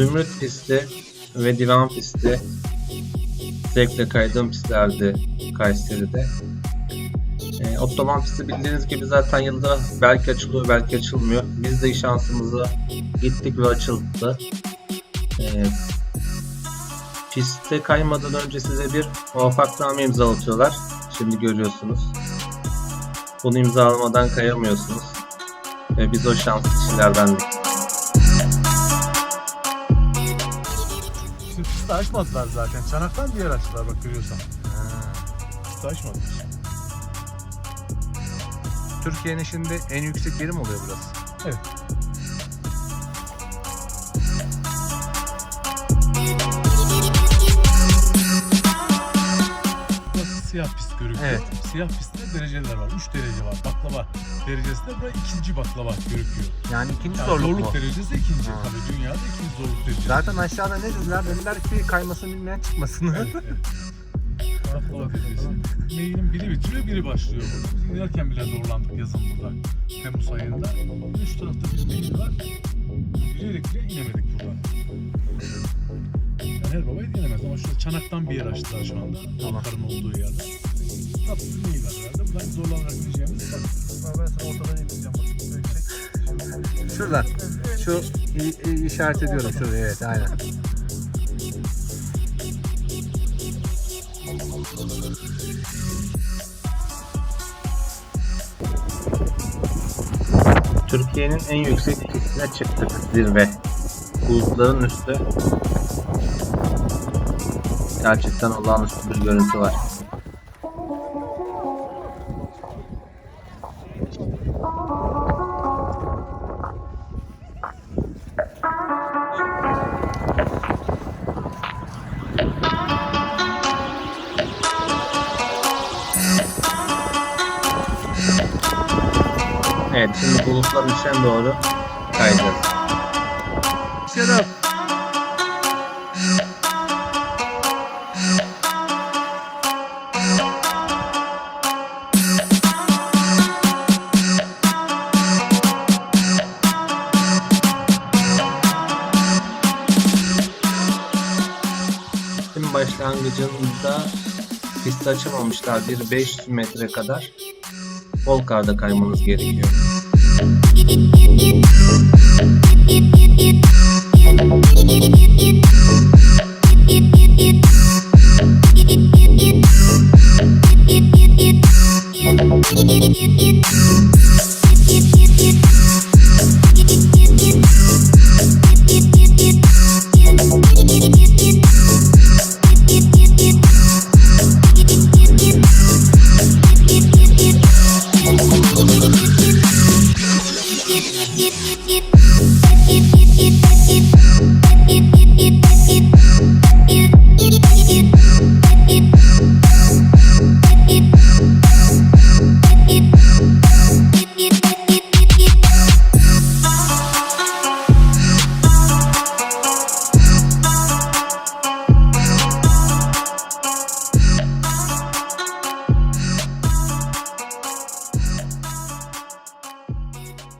Zümrüt pisti ve divan pisti zevkle kaydığım pistlerdi Kayseri'de. E, otoban pisti bildiğiniz gibi zaten yılda belki açılıyor belki açılmıyor. Biz de şansımıza gittik ve açıldı. E, pistte kaymadan önce size bir muvaffakname imzalatıyorlar. Şimdi görüyorsunuz. Bunu imzalamadan kayamıyorsunuz. Ve biz o şanslı kişilerdendik. Pisti açmadılar zaten. Çanaktan bir yer açtılar bak görüyorsan. Pisti açmadılar. Türkiye'nin şimdi en yüksek yeri mi oluyor burası? Evet. Siyah pist görünüyor. Evet. Siyah pistte dereceler var. 3 derece var. Baklava derecesi de buraya ikinci baklava görünüyor. Yani ikinci Yani zorluk, zorluk mu? derecesi ikinci. Ha. Tabii dünyada ikinci zorluk derecesi. Zaten aşağıda ne dediler? Dediler ki kaymasını bilmeyen çıkmasın. Evet, evet. Baklava derecesi. Neyinin biri bitiriyor, biri başlıyor. Biz inerken bile zorlandık yazın burada. Temmuz ayında. Üç tarafta bir var. Yürüyerek bile inemedik buradan. Her baba inemez ama şurada çanaktan bir yer açtılar şu anda. Ankara'nın olduğu yerde. Tatlı bir nehir var herhalde. Buradan zorlanarak ineceğimiz bak. Ben sana ortadan. Böyle şey. Şuradan. Şu i- i- işaret ediyorum şuraya evet aynen. Türkiye'nin en yüksek pistine çıktık zirve. Bulutların üstü. Gerçekten olağanüstü bir görüntü var. Evet şimdi bulutların içine doğru kayacağız. Şeref. Başlangıcında pisti açamamışlar. Bir 500 metre kadar Volkar'da kaymanız gerekiyor. it